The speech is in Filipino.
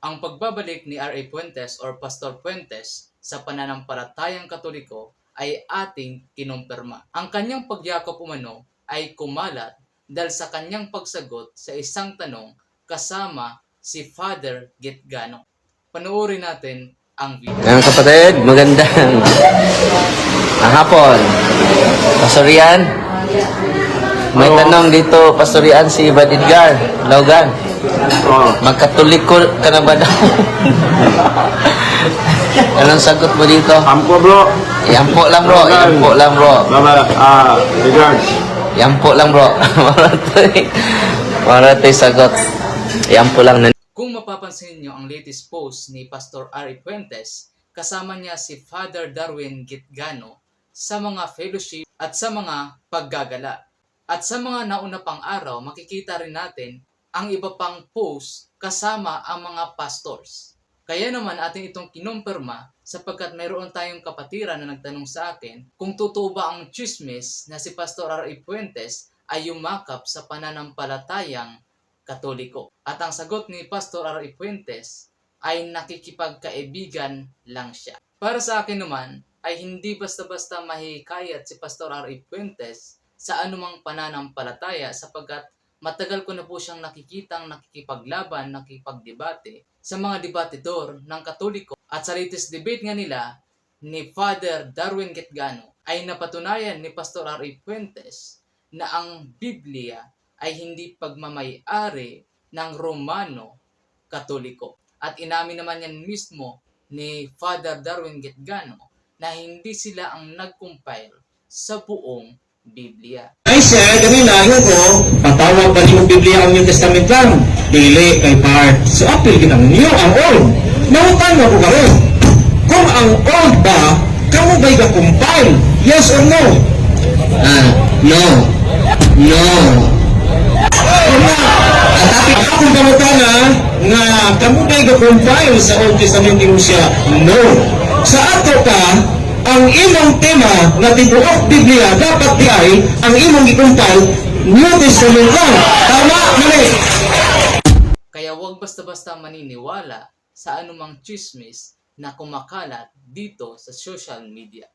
Ang pagbabalik ni R.A. Puentes or Pastor Puentes sa pananampalatayang katoliko ay ating kinumpirma. Ang kanyang pagyakap umano ay kumalat dahil sa kanyang pagsagot sa isang tanong kasama si Father Gitgano. Panoorin natin ang video. Mga kapatid, magandang ang hapon. Pastorian, may tanong dito, Pastorian si Bad Edgar, Laugan. Oh, Magkatoliko ka na ba daw? Anong sagot mo dito? ampo bro. Yampo lang bro, yampo lang bro. Baba, ah, regards. Yampo lang bro. Maratay. Maratay sagot. Yampo lang. Kung mapapansin niyo ang latest post ni Pastor Ari Puentes, kasama niya si Father Darwin Gitgano sa mga fellowship at sa mga paggagala. At sa mga nauna pang araw, makikita rin natin ang iba pang post kasama ang mga pastors. Kaya naman ating itong kinumpirma sapagkat mayroon tayong kapatiran na nagtanong sa akin kung totoo ba ang chismis na si Pastor R.A. Puentes ay yumakap sa pananampalatayang katoliko. At ang sagot ni Pastor R.A. Puentes ay nakikipagkaibigan lang siya. Para sa akin naman, ay hindi basta-basta mahihikayat si Pastor R.A. Puentes sa anumang pananampalataya sapagkat matagal ko na po siyang nakikitang nakikipaglaban, nakikipagdebate sa mga debatidor ng Katoliko at sa latest debate nga nila ni Father Darwin Getgano ay napatunayan ni Pastor R.A. Puentes na ang Biblia ay hindi pagmamayari ng Romano Katoliko. At inamin naman yan mismo ni Father Darwin Getgano na hindi sila ang nag-compile sa buong Biblia. Ay sir, kanina yung ko, patawag ba niyo Biblia ang New Testament lang? Dili kay part. So apil ginang new ang old. Nautan mo ko karon. Kung ang old ba, kamo ba'y ka-compile? Yes or no? Ah, no. No. Una, ang topic akong kamutana nga kamo ba'y ka-compile sa Old Testament siya? No. Sa ato ka, ang imong tema nga tibuok Biblia dapat di ay ang imong i-compile New Testament lang. Tama, mali. Kaya huwag basta-basta maniniwala sa anumang chismis na kumakalat dito sa social media.